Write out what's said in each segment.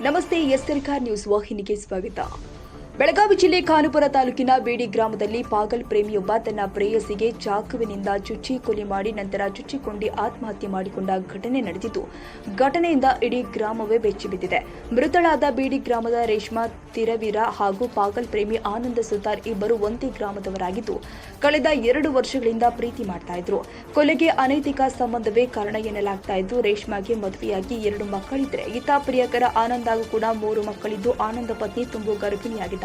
ನಮಸ್ತೆ ಎಸ್ಸರ್ಕಾರ್ ನ್ಯೂಸ್ ವಾಹಿನಿಗೆ ಸ್ವಾಗತ. ಬೆಳಗಾವಿ ಜಿಲ್ಲೆ ಖಾನುಪುರ ತಾಲೂಕಿನ ಬೇಡಿ ಗ್ರಾಮದಲ್ಲಿ ಪಾಗಲ್ ಪ್ರೇಮಿಯೊಬ್ಬ ತನ್ನ ಪ್ರೇಯಸಿಗೆ ಚಾಕುವಿನಿಂದ ಚುಚ್ಚಿ ಕೊಲೆ ಮಾಡಿ ನಂತರ ಚುಚ್ಚಿಕೊಂಡಿ ಆತ್ಮಹತ್ಯೆ ಮಾಡಿಕೊಂಡ ಘಟನೆ ನಡೆದಿದ್ದು, ಘಟನೆಯಿಂದ ಇಡೀ ಗ್ರಾಮವೇ ಬೆಚ್ಚಿಬಿದ್ದಿದೆ ಮೃತಳಾದ ಬೇಡಿ ಗ್ರಾಮದ ರೇಷ್ಮಾ, ತಿರವೀರ ಹಾಗೂ ಪಾಗಲ್ ಪ್ರೇಮಿ ಆನಂದ ಸುತಾರ್ ಇಬ್ಬರು ಒಂದೇ ಗ್ರಾಮದವರಾಗಿದ್ದು, ಕಳೆದ ಎರಡು ವರ್ಷಗಳಿಂದ ಪ್ರೀತಿ ಮಾಡ್ತಾ ಇದ್ರು. ಕೊಲೆಗೆ ಅನೈತಿಕ ಸಂಬಂಧವೇ ಕಾರಣ ಎನ್ನಲಾಗ್ತಾ ಇದ್ದು, ರೇಷ್ಮಾಗೆ ಮದುವೆಯಾಗಿ ಎರಡು ಮಕ್ಕಳಿದ್ರೆ, ಈತ ಪ್ರಿಯಕರ ಆನಂದಾಗೂ ಕೂಡ ಮೂರು ಮಕ್ಕಳಿದ್ದು ಆನಂದ ಪತ್ನಿ ತುಂಬು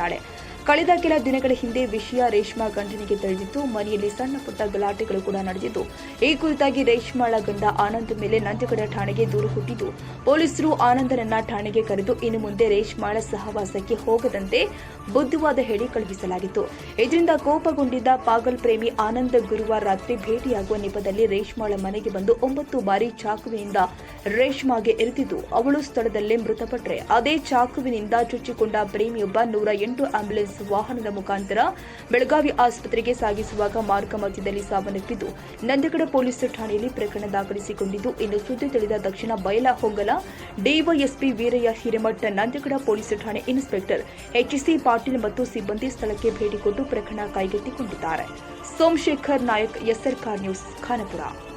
ಗರ್ಭಿಣಿಯಾಗಿದ್ದಾಳೆ ಕಳೆದ ಕೆಲ ದಿನಗಳ ಹಿಂದೆ ವಿಷಯ ರೇಷ್ಮಾ ಗಂಡನಿಗೆ ತಿಳಿದಿದ್ದು ಮನೆಯಲ್ಲಿ ಸಣ್ಣ ಪುಟ್ಟ ಗಲಾಟೆಗಳು ಕೂಡ ನಡೆದಿದ್ದು. ಈ ಕುರಿತಾಗಿ ರೇಷ್ಮಾಳ ಗಂಡ ಆನಂದ್ ಮೇಲೆ ನಂದಿಗಡ ಠಾಣೆಗೆ ದೂರು ಕೊಟ್ಟಿದ್ದು ಪೊಲೀಸರು ಆನಂದನನ್ನ ಠಾಣೆಗೆ ಕರೆದು, ಇನ್ನು ಮುಂದೆ ರೇಷ್ಮಾಳ ಸಹವಾಸಕ್ಕೆ ಹೋಗದಂತೆ ಬುದ್ಧಿವಾದ ಹೇಳಿ ಕಳುಹಿಸಲಾಗಿತ್ತು. ಇದರಿಂದ ಕೋಪಗೊಂಡಿದ್ದ ಪಾಗಲ್ ಪ್ರೇಮಿ ಆನಂದ್ ಗುರುವಾರ ರಾತ್ರಿ ಭೇಟಿಯಾಗುವ ನೆಪದಲ್ಲಿ ರೇಷ್ಮಾಳ ಮನೆಗೆ ಬಂದು ಒಂಬತ್ತು ಬಾರಿ ಚಾಕುವಿನಿಂದ ರೇಷ್ಮಾಗೆ ಎರೆದಿದ್ದು ಅವಳು ಸ್ಥಳದಲ್ಲೇ ಮೃತಪಟ್ಟರೆ ಅದೇ ಚಾಕುವಿನಿಂದ ಚುಚ್ಚಿಕೊಂಡ ಪ್ರೇಮಿಯೊಬ್ಬ ನೂರ ಎಂಟು ಆಂಬ್ಯುಲೆನ್ಸ್ ವಾಹನದ ಮುಖಾಂತರ ಬೆಳಗಾವಿ ಆಸ್ಪತ್ರೆಗೆ ಸಾಗಿಸುವಾಗ ಮಾರ್ಗ ಮಧ್ಯದಲ್ಲಿ ಸಾವನ್ನಪ್ಪಿದ್ದು, ನಂದಗಡ ಪೊಲೀಸ್ ಠಾಣೆಯಲ್ಲಿ ಪ್ರಕರಣ ದಾಖಲಿಸಿಕೊಂಡಿದ್ದು, ಇನ್ನು ಸುದ್ದಿ ತಿಳಿದ ದಕ್ಷಿಣ Bailhongal, DYSP Veerayya Hiremath, Nandagad police ಠಾಣೆ ಇನ್ಸ್ಪೆಕ್ಟರ್ ಎಚ್ಸಿ ಪಾಟೀಲ್ ಮತ್ತು ಸಿಬ್ಬಂದಿ ಸ್ಥಳಕ್ಕೆ ಭೇಟಿ ಕೊಟ್ಟು ಪ್ರಕರಣ ಕೈಗೆತ್ತಿಕೊಂಡಿದ್ದಾರೆ. ಸೋಮಶೇಖರ್ ನಾಯಕ್ ಎಸ್ಆರ್ಕಾರ್ ನ್ಯೂಸ್, ಖಾನಪುರ.